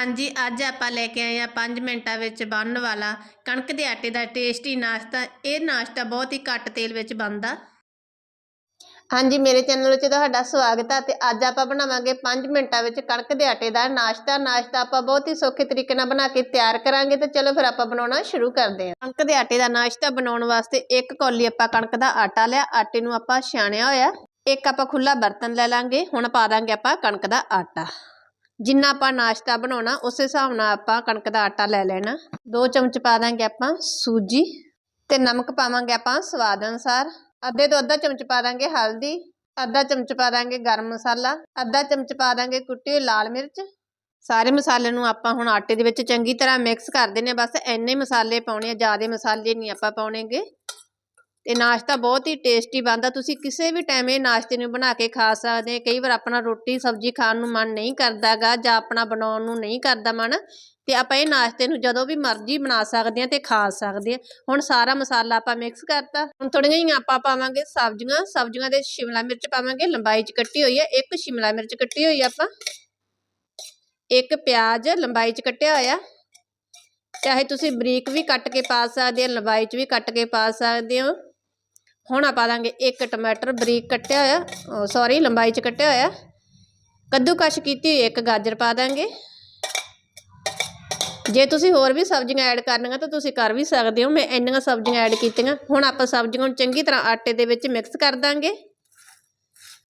ਹਾਂਜੀ, ਅੱਜ ਆਪਾਂ ਲੈ ਕੇ ਆਏ ਆ 5 ਮਿੰਟਾਂ ਵਿੱਚ ਬਣਨ ਵਾਲਾ ਕਣਕ ਦੇ ਆਟੇ ਦਾ ਟੇਸਟੀ ਨਾਸ਼ਤਾ। ਇਹ ਨਾਸ਼ਤਾ ਬਹੁਤ ਹੀ ਘੱਟ ਤੇਲ ਵਿੱਚ ਬਣਦਾ। ਹਾਂਜੀ, ਮੇਰੇ ਚੈਨਲ ਵਿੱਚ ਤੁਹਾਡਾ ਸਵਾਗਤ ਹੈ ਤੇ ਅੱਜ ਆਪਾਂ ਬਣਾਵਾਂਗੇ 5 ਮਿੰਟਾਂ ਵਿੱਚ ਕਣਕ ਦੇ ਆਟੇ ਦਾ ਨਾਸ਼ਤਾ। ਨਾਸ਼ਤਾ ਆਪਾਂ ਬਹੁਤ ਹੀ ਸੌਖੇ ਤਰੀਕੇ ਨਾਲ ਬਣਾ ਕੇ ਤਿਆਰ ਕਰਾਂਗੇ ਤੇ ਚਲੋ ਫਿਰ ਆਪਾਂ ਬਣਾਉਣਾ ਸ਼ੁਰੂ ਕਰਦੇ ਹਾਂ। ਕਣਕ ਦੇ ਆਟੇ ਦਾ ਨਾਸ਼ਤਾ ਬਣਾਉਣ ਵਾਸਤੇ ਇੱਕ ਕੌਲੀ ਆਪਾਂ ਕਣਕ ਦਾ ਆਟਾ ਲਿਆ, ਆਟੇ ਨੂੰ ਆਪਾਂ ਛਾਣਿਆ ਹੋਇਆ। ਇੱਕ ਆਪਾਂ ਖੁੱਲਾ ਬਰਤਨ ਲੈ ਲਾਂਗੇ, ਹੁਣ ਪਾ ਦਾਂਗੇ ਆਪਾਂ ਕਣਕ ਦਾ ਆਟਾ। ਜਿੰਨਾ ਆਪਾਂ ਨਾਸ਼ਤਾ ਬਣਾਉਣਾ, ਉਸੇ ਹਿਸਾਬ ਨਾਲ ਆਪਾਂ ਕਣਕ ਦਾ ਆਟਾ ਲੈ ਲੈਣਾ। ਦੋ ਚਮਚ ਪਾ ਦਾਂਗੇ ਆਪਾਂ ਸੂਜੀ ਤੇ ਨਮਕ ਪਾਵਾਂਗੇ ਆਪਾਂ ਸਵਾਦ ਅਨੁਸਾਰ। ਅੱਧੇ ਤੋਂ ਅੱਧਾ ਚਮਚ ਪਾ ਦਾਂਗੇ ਹਲਦੀ, ਅੱਧਾ ਚਮਚ ਪਾ ਦਾਂਗੇ ਗਰਮ ਮਸਾਲਾ, ਅੱਧਾ ਚਮਚ ਪਾ ਦਾਂਗੇ ਕੁੱਟੀ ਹੋਈ ਲਾਲ ਮਿਰਚ। ਸਾਰੇ ਮਸਾਲੇ ਨੂੰ ਆਪਾਂ ਹੁਣ ਆਟੇ ਦੇ ਵਿੱਚ ਚੰਗੀ ਤਰ੍ਹਾਂ ਮਿਕਸ ਕਰ ਦੇਣੇ ਬਸ ਇੰਨੇ ਮਸਾਲੇ ਪਾਉਣੇ ਆ, ਜ਼ਿਆਦਾ ਮਸਾਲੇ ਨਹੀਂ ਆਪਾਂ ਪਾਉਣੇਗੇ। ਤੇ ਨਾਸ਼ਤਾ ਬਹੁਤ ਹੀ ਟੇਸਟੀ ਬਣਦਾ। ਤੁਸੀਂ ਕਿਸੇ ਵੀ ਟਾਈਮ ਇਹ ਨਾਸ਼ਤੇ ਨੂੰ ਬਣਾ ਕੇ ਖਾ ਸਕਦੇ ਕਈ ਵਾਰ ਆਪਣਾ ਰੋਟੀ, ਸਬਜ਼ੀ ਖਾਣ ਨੂੰ ਮਨ ਨਹੀਂ ਕਰਦਾਗਾ ਜਾਂ ਆਪਣਾ ਬਣਾਉਣ ਨੂੰ ਨਹੀਂ ਕਰਦਾ ਮਨ, ਤੇ ਆਪਾਂ ਇਹ ਨਾਸ਼ਤੇ ਨੂੰ ਜਦੋਂ ਵੀ ਮਰਜ਼ੀ ਬਣਾ ਸਕਦੇ ਹਾਂ ਤੇ ਖਾ ਸਕਦੇ ਹਾਂ। ਹੁਣ ਸਾਰਾ ਮਸਾਲਾ ਆਪਾਂ ਮਿਕਸ ਕਰਤਾ। ਹੁਣ ਥੋੜੀਆਂ ਜਿਹੀਆਂ ਆਪਾਂ ਪਾਵਾਂਗੇ ਸਬਜ਼ੀਆਂ। ਸਬਜ਼ੀਆਂ ਦੇ ਸ਼ਿਮਲਾ ਮਿਰਚ ਪਾਵਾਂਗੇ। ਲੰਬਾਈ 'ਚ ਕੱਟੀ ਹੋਈ ਹੈ। ਇੱਕ ਸ਼ਿਮਲਾ ਮਿਰਚ ਕੱਟੀ ਹੋਈ ਆ ਆਪਾਂ। ਇੱਕ ਪਿਆਜ਼ ਲੰਬਾਈ 'ਚ ਕੱਟਿਆ ਹੋਇਆ। ਚਾਹੇ ਤੁਸੀਂ ਬਰੀਕ ਵੀ ਕੱਟ ਕੇ ਪਾ ਸਕਦੇ ਹੋ, ਲੰਬਾਈ 'ਚ ਵੀ ਕੱਟ ਕੇ ਪਾ ਸਕਦੇ ਹੋ। ਹੁਣ ਆ ਪਾ ਦਾਂਗੇ ਇੱਕ ਟਮਾਟਰ ਬਰੀਕ ਕੱਟਿਆ ਹੋਇਆ ਸੌਰੀ ਲੰਬਾਈ 'ਚ ਕੱਟਿਆ ਹੋਇਆ। ਕੱਦੂਕਸ਼ ਕੀਤੀ ਹੋਈ, ਇੱਕ ਗਾਜਰ ਪਾ ਦਾਂਗੇ। ਜੇ ਤੁਸੀਂ ਹੋਰ ਵੀ ਸਬਜ਼ੀਆਂ ਐਡ ਕਰਨੀਆਂ ਤਾਂ ਤੁਸੀਂ ਕਰ ਵੀ ਸਕਦੇ ਹੋ, ਮੈਂ ਇੰਨੀਆਂ ਸਬਜ਼ੀਆਂ ਐਡ ਕੀਤੀਆਂ। ਹੁਣ ਆਪਾਂ ਸਬਜ਼ੀਆਂ ਨੂੰ ਚੰਗੀ ਤਰ੍ਹਾਂ ਆਟੇ ਦੇ ਵਿੱਚ ਮਿਕਸ ਕਰ ਦਾਂਗੇ।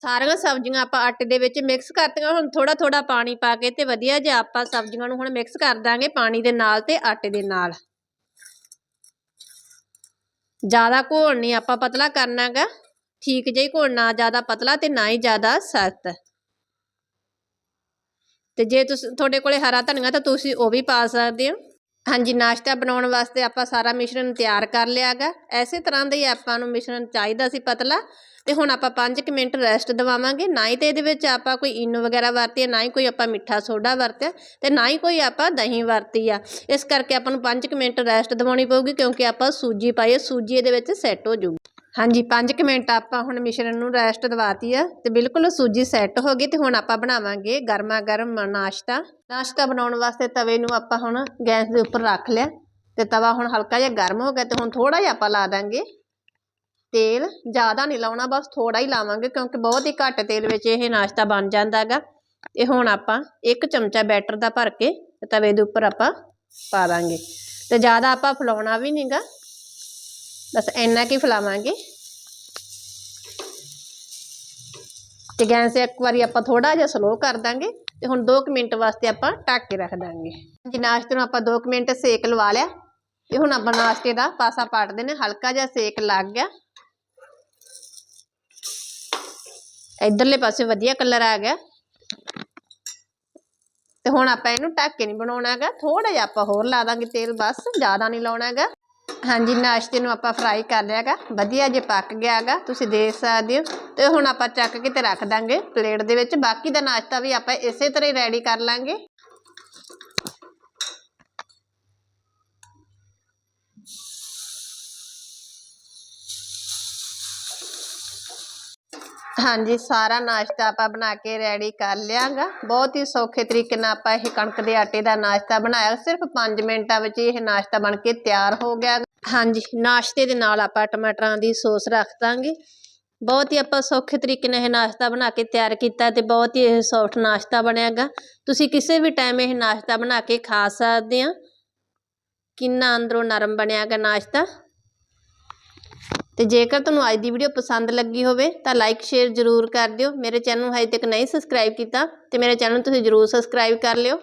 ਸਾਰੀਆਂ ਸਬਜ਼ੀਆਂ ਆਪਾਂ ਆਟੇ ਦੇ ਵਿੱਚ ਮਿਕਸ ਕਰਤੀਆਂ, ਹੁਣ ਥੋੜਾ ਥੋੜਾ ਪਾਣੀ ਪਾ ਕੇ ਤੇ ਵਧੀਆ ਜਿਹਾ ਆਪਾਂ ਸਬਜ਼ੀਆਂ ਨੂੰ ਹੁਣ ਮਿਕਸ ਕਰ ਦਾਂਗੇ ਪਾਣੀ ਦੇ ਨਾਲ ਤੇ ਆਟੇ ਦੇ ਨਾਲ। ਜ਼ਿਆਦਾ ਘੋਲ ਨਹੀਂ ਆਪਾਂ ਪਤਲਾ ਕਰਨਾਗਾ। ਠੀਕ ਜਿਹਾ ਘੋਲ, ਨਾ ਜ਼ਿਆਦਾ ਪਤਲਾ ਤੇ ਨਾ ਹੀ ਜ਼ਿਆਦਾ ਸਖਤ। ਤੇ ਜੇ ਤੁਸੀਂ, ਤੁਹਾਡੇ ਕੋਲੇ ਹਰਾ ਧਨੀਆ ਤਾਂ ਤੁਸੀਂ ਉਹ ਵੀ ਪਾ ਸਕਦੇ ਹੋ। ਹਾਂਜੀ, ਨਾਸ਼ਤਾ ਬਣਾਉਣ ਵਾਸਤੇ ਆਪਾਂ ਸਾਰਾ ਮਿਸ਼ਰਣ ਤਿਆਰ ਕਰ ਲਿਆਗਾ ਐਸੇ ਤਰ੍ਹਾਂ ਦਾ ਹੀ ਆਪਾਂ ਨੂੰ ਮਿਸ਼ਰਣ ਚਾਹੀਦਾ ਸੀ ਪਤਲਾ। ਤੇ ਹੁਣ ਆਪਾਂ 5 ਮਿੰਟ ਰੈਸਟ ਦਵਾਵਾਂਗੇ। ਨਾ ਹੀ ਤੇ ਇਹਦੇ ਵਿੱਚ ਆਪਾਂ ਕੋਈ ਇਨੋ ਵਗੈਰਾ ਵਰਤੀ ਨਾ ਹੀ ਕੋਈ ਆਪਾਂ ਮਿੱਠਾ ਸੋਡਾ ਵਰਤਿਆ ਤੇ ਨਾ ਹੀ ਕੋਈ ਆਪਾਂ ਦਹੀਂ ਵਰਤੀ ਆ। ਇਸ ਕਰਕੇ ਆਪਾਂ ਨੂੰ 5 ਮਿੰਟ ਰੈਸਟ ਦਿਵਾਉਣੀ ਪਊਗੀ ਕਿਉਂਕਿ ਆਪਾਂ ਸੂਜੀ ਪਾਈਏ ਸੂਜੀ ਇਹਦੇ ਵਿੱਚ ਸੈੱਟ ਹੋ ਜੂਗੀ ਹਾਂਜੀ 5 ਮਿੰਟ ਆਪਾਂ ਹੁਣ ਮਿਸ਼ਰਣ ਨੂੰ ਰੈਸਟ ਦਵਾਤੀ ਆ ਤੇ ਬਿਲਕੁਲ ਸੂਜੀ ਸੈੱਟ ਹੋ ਗਈ ਤੇ ਹੁਣ ਆਪਾਂ ਬਣਾਵਾਂਗੇ ਗਰਮਾ ਗਰਮ ਨਾਸ਼ਤਾ। ਨਾਸ਼ਤਾ ਬਣਾਉਣ ਵਾਸਤੇ ਤਵੇ ਨੂੰ ਆਪਾਂ ਹੁਣ ਗੈਸ ਦੇ ਉੱਪਰ ਰੱਖ ਲਿਆ ਤੇ ਤਵਾ ਹੁਣ ਹਲਕਾ ਜਿਹਾ ਗਰਮ ਹੋ ਗਿਆ ਤੇ ਹੁਣ ਥੋੜਾ ਜਿਹਾ ਆਪਾਂ ਲਾ ਦਾਂਗੇ। ਤੇਲ ਜ਼ਿਆਦਾ ਨਹੀਂ ਲਾਉਣਾ, ਬਸ ਥੋੜਾ ਹੀ ਲਾਵਾਂਗੇ ਕਿਉਂਕਿ ਬਹੁਤ ਹੀ ਘੱਟ ਤੇਲ ਵਿੱਚ ਇਹ ਨਾਸ਼ਤਾ ਬਣ ਜਾਂਦਾ ਜਾਂਦਾਗਾ। ਤੇ ਹੁਣ ਆਪਾਂ ਇੱਕ ਚਮਚਾ ਬੈਟਰ ਦਾ ਭਰ ਕੇ ਤਵੇ ਦੇ ਉੱਪਰ ਆਪਾਂ ਪਾ ਦਾਂਗੇ। ਤੇ ਜ਼ਿਆਦਾ ਆਪਾਂ ਫਲਾਉਣਾ ਵੀ ਨਹੀਂਗਾ ਬਸ ਇੰਨਾ ਕੀ ਫਲਾਵਾਂਗੇ? ਤੇ ਗੈਸ ਇੱਕ ਵਾਰੀ ਆਪਾਂ ਥੋੜਾ ਜਿਹਾ ਸਲੋ ਕਰ ਦਾਂਗੇ ਤੇ ਹੁਣ 2 ਮਿੰਟ ਵਾਸਤੇ ਆਪਾਂ ਢੱਕ ਕੇ ਰੱਖ ਦਾਂਗੇ। ਜੀ ਨਾਸ਼ਤੇ ਨੂੰ ਆਪਾਂ 2 ਮਿੰਟ ਸੇਕ ਲਵਾ ਲਿਆ ਤੇ ਹੁਣ ਆਪਾਂ ਨਾਸ਼ਤੇ ਦਾ ਪਾਸਾ ਪਾਟ ਦੇਣਾ, ਹਲਕਾ ਜਿਹਾ ਸੇਕ ਲੱਗ ਗਿਆ। ਇਧਰਲੇ ਪਾਸੇ ਵਧੀਆ ਕਲਰ ਆ ਗਿਆ। ਤੇ ਹੁਣ ਆਪਾਂ ਇਹਨੂੰ ਢੱਕ ਕੇ ਨਹੀਂ ਬਣਾਉਣਾ ਹੈਗਾ ਥੋੜਾ ਜਿਹਾ ਆਪਾਂ ਹੋਰ ਲਾ ਦਾਂਗੇ ਤੇਲ, ਬਸ ਜ਼ਿਆਦਾ ਨਹੀਂ ਲਾਉਣਾ ਹੈਗਾ ਹਾਂਜੀ, ਨਾਸ਼ਤੇ ਨੂੰ ਆਪਾਂ ਫਰਾਈ ਕਰ ਲਿਆਗਾ। ਵਧੀਆ ਜੇ ਪੱਕ ਗਿਆਗਾ, ਤੁਸੀਂ ਦੇਖ ਸਕਦੇ ਹੋ। ਤੇ ਹੁਣ ਆਪਾਂ ਚੱਕ ਕੇ ਤੇ ਰੱਖ ਦਾਂਗੇ ਪਲੇਟ ਦੇ ਵਿੱਚ। ਬਾਕੀ ਦਾ ਨਾਸ਼ਤਾ ਵੀ ਆਪਾਂ ਇਸੇ ਤਰ੍ਹਾਂ ਹੀ ਰੈਡੀ ਕਰ ਲਾਂਗੇ। ਹਾਂਜੀ, ਸਾਰਾ ਨਾਸ਼ਤਾ ਆਪਾਂ ਬਣਾ ਕੇ ਰੈਡੀ ਕਰ ਲਿਆਗਾ। ਬਹੁਤ ਹੀ ਸੌਖੇ ਤਰੀਕੇ ਨਾਲ ਆਪਾਂ ਇਹ ਕਣਕ ਦੇ ਆਟੇ ਦਾ ਨਾਸ਼ਤਾ ਬਣਾਇਆ। ਸਿਰਫ 5 ਮਿੰਟਾਂ ਵਿੱਚ ਇਹ ਨਾਸ਼ਤਾ ਬਣ ਕੇ ਤਿਆਰ ਹੋ ਗਿਆ। ਹਾਂਜੀ, ਨਾਸ਼ਤੇ ਦੇ ਨਾਲ ਆਪਾਂ ਟਮਾਟਰਾਂ ਦੀ ਸੌਸ ਰੱਖ ਦਾਂਗੇ। ਬਹੁਤ ਹੀ ਆਪਾਂ ਸੌਖੇ ਤਰੀਕੇ ਨਾਲ ਇਹ ਨਾਸ਼ਤਾ ਬਣਾ ਕੇ ਤਿਆਰ ਕੀਤਾ ਤੇ ਬਹੁਤ ਹੀ ਇਹ ਸੌਫਟ ਨਾਸ਼ਤਾ ਬਣਿਆਗਾ। ਤੁਸੀਂ ਕਿਸੇ ਵੀ ਟਾਈਮ ਇਹ ਨਾਸ਼ਤਾ ਬਣਾ ਕੇ ਖਾ ਸਕਦੇ ਆ। ਕਿੰਨਾ ਅੰਦਰੋਂ ਨਰਮ ਬਣਿਆਗਾ ਨਾਸ਼ਤਾ। ਤੇ ਜੇਕਰ ਤੁਹਾਨੂੰ ਅੱਜ ਦੀ ਵੀਡੀਓ ਪਸੰਦ ਲੱਗੀ ਹੋਵੇ ਤਾਂ ਲਾਈਕ ਸ਼ੇਅਰ ਜ਼ਰੂਰ ਕਰ ਦਿਓ। ਮੇਰੇ ਚੈਨਲ ਨੂੰ ਹਜੇ ਤੱਕ ਨਹੀਂ ਸਬਸਕ੍ਰਾਈਬ ਕੀਤਾ ਤੇ ਮੇਰੇ ਚੈਨਲ ਨੂੰ ਤੁਸੀਂ ਜ਼ਰੂਰ ਸਬਸਕ੍ਰਾਈਬ ਕਰ ਲਿਓ।